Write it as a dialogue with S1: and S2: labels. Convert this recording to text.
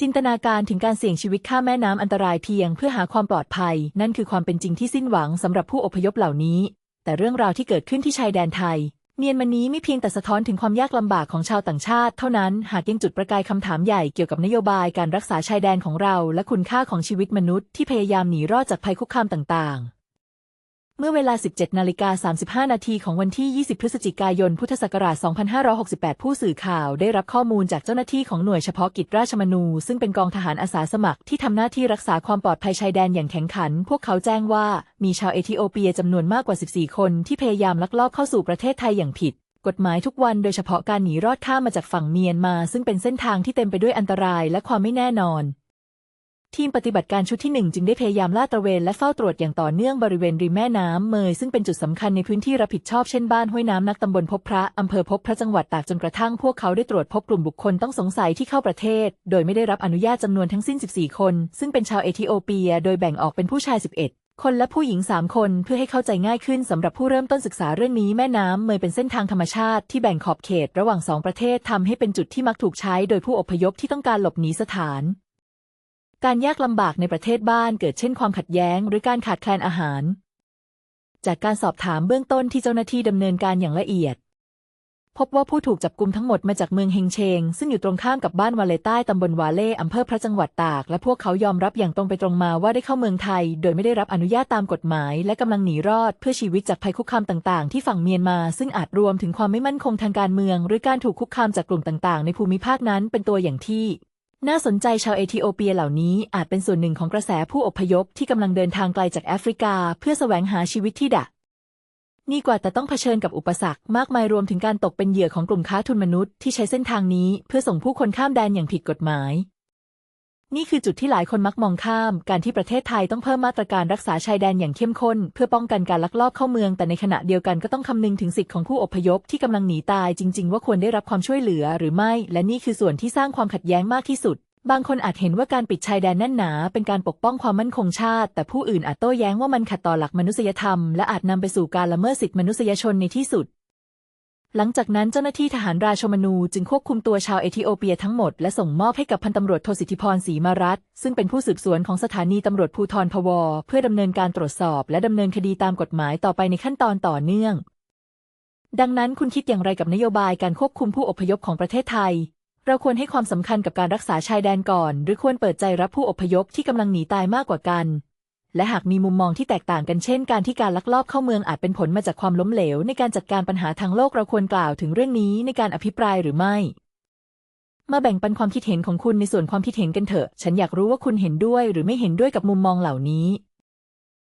S1: จินตนาการถึงการเสี่ยงชีวิตข้ามแม่น้ำอันตรายเพียงเพื่อหาความปลอดภัย นั่นคือความเป็นจริงที่สิ้นหวังสำหรับผู้อพยพเหล่านี้ แต่เรื่องราวที่เกิดขึ้นที่ชายแดนไทย เมียนมานี้ไม่เพียงแต่สะท้อนถึงความยากลำบากของชาวต่างชาติ เท่านั้นหากยังจุดประกายคำถามใหญ่เกี่ยวกับนโยบายการรักษาชายแดนของเรา และคุณค่าของชีวิตมนุษย์ที่พยายามหนีรอดจากภัยคุกคามต่างๆ เมื่อเวลา 17นาฬิกา35 นาทีของวันที่ 20 พฤศจิกายน พุทธศักราช 2568 ผู้สื่อข่าวได้รับข้อมูลจากเจ้าหน้าที่ของหน่วยเฉพาะกิจราชมนู ซึ่งเป็นกองทหารอาสาสมัครที่ทำหน้าที่รักษาความปลอดภัยชายแดนอย่างแข็งขัน พวกเขาแจ้งว่ามีชาวเอธิโอเปียจำนวนมากกว่า 14 คนที่พยายามลักลอบเข้าสู่ประเทศไทยอย่างผิดกฎหมายทุกวันโดยเฉพาะการหนีรอดข้ามมาจากฝั่งเมียนมา ซึ่งเป็นเส้นทางที่เต็มไปด้วยอันตรายและความไม่แน่นอน ทีมปฏิบัติการชุดที่ 1 จึงได้พยายามลาดตระเวนและเฝ้าตรวจอย่างต่อเนื่องบริเวณริมแม่น้ำเมยซึ่งเป็นจุดสำคัญในพื้นที่รับผิดชอบเช่นบ้านห้วยน้ำนักตำบลพบพระอำเภอพบพระจังหวัดตากจนกระทั่งพวกเขาได้ตรวจพบกลุ่มบุคคลต้องสงสัยที่เข้าประเทศ โดยไม่ได้รับอนุญาตจำนวนทั้งสิ้น 14 คน ซึ่งเป็นชาวเอธิโอเปีย โดยแบ่งออกเป็นผู้ชาย 11คนและผู้หญิง 3 คนเพื่อให้เข้าใจง่ายขึ้นสำหรับผู้เริ่มต้นศึกษาเรื่องนี้แม่น้ำเมยเป็นเส้นทางธรรมชาติที่แบ่งขอบเขตระหว่างสองประเทศทำให้เป็นจุดที่มักถูกใช้โดยผู้อพยพที่ต้องการหลบหนีสถาน การยากลำบากในประเทศบ้านเกิดเช่นความขัดแย้ง หรือการขาดแคลนอาหาร จากการสอบถามเบื้องต้นที่เจ้าหน้าที่ดำเนินการอย่างละเอียด พบว่าผู้ถูกจับกุมทั้งหมดมาจากเมืองเฮงเชง ซึ่งอยู่ตรงข้ามกับบ้านวาเลใต้ตำบลวาเล่อำเภอพระจังหวัดตาก และพวกเขายอมรับอย่างตรงไปตรงมาว่าได้เข้าเมืองไทย โดยไม่ได้รับอนุญาตตามกฎหมาย และกำลังหนีรอดเพื่อชีวิตจากภัยคุกคามต่าง ๆ ที่ฝั่งเมียนมา ซึ่งอาจรวมถึงความไม่มั่นคงทางการเมือง หรือการถูกคุกคามจากกลุ่มต่าง ๆ ในภูมิภาคนั้นเป็นตัวอย่างที่ น่าสนใจชาวเอธิโอเปียเหล่านี้อาจเป็นส่วนหนึ่งของกระแสผู้อพยพที่กำลังเดินทางไกลจากแอฟริกา เพื่อแสวงหาชีวิตที่ดะนี่กว่าแต่ต้องเผชิญกับอุปสรรคมากมายรวมถึงการตกเป็นเหยื่อของกลุ่มค้าทุนมนุษย์ที่ใช้เส้นทางนี้เพื่อส่งผู้คนข้ามแดนอย่างผิดกฎหมาย นี่คือจุดที่หลายคนมักมองข้าม การที่ประเทศไทยต้องเพิ่มมาตรการรักษาชายแดนอย่างเข้มข้น เพื่อป้องกันการลักลอบเข้าเมือง แต่ในขณะเดียวกันก็ต้องคำนึงถึงสิทธิของผู้อพยพที่กำลังหนีตายจริง ๆ ว่าควรได้รับความช่วยเหลือหรือไม่ และนี่คือส่วนที่สร้างความขัดแย้งมากที่สุด บางคนอาจเห็นว่าการปิดชายแดนแน่นหนา เป็นการปกป้องความมั่นคงชาติ แต่ผู้อื่นอาจโต้แย้งว่ามันขัดต่อหลักมนุษยธรรมและอาจนำไปสู่การละเมิดสิทธิมนุษยชนในที่สุด หลังจากนั้นเจ้าหน้าที่ทหารราชมนูจึงควบคุมตัวชาวเอธิโอเปียทั้งหมดและส่งมอบให้กับพันตำรวจโทสิทธิพรศรีมารัตซึ่งเป็นผู้สืบสวนของสถานีตำรวจภูธรพว เพื่อดำเนินการตรวจสอบและดำเนินคดีตามกฎหมายต่อไปในขั้นตอนต่อเนื่อง ดังนั้นคุณคิดอย่างไรกับนโยบายการควบคุมผู้อพยพของประเทศไทย เราควรให้ความสำคัญกับการรักษาชายแดนก่อน หรือควรเปิดใจรับผู้อพยพที่กำลังหนีตายมากกว่ากัน และหากมีมุมมองที่แตกต่างกันเช่น การที่การลักลอบเข้าเมืองอาจเป็นผลมาจากความล้มเหลว ในการจัดการปัญหาทางโลกเราควรกล่าวถึงเรื่องนี้ในการอภิปรายหรือไม่มาแบ่งปันความคิดเห็นของคุณในส่วนความคิดเห็นกันเถอะ ฉันอยากรู้ว่าคุณเห็นด้วยหรือไม่เห็นด้วยกับมุมมองเหล่านี้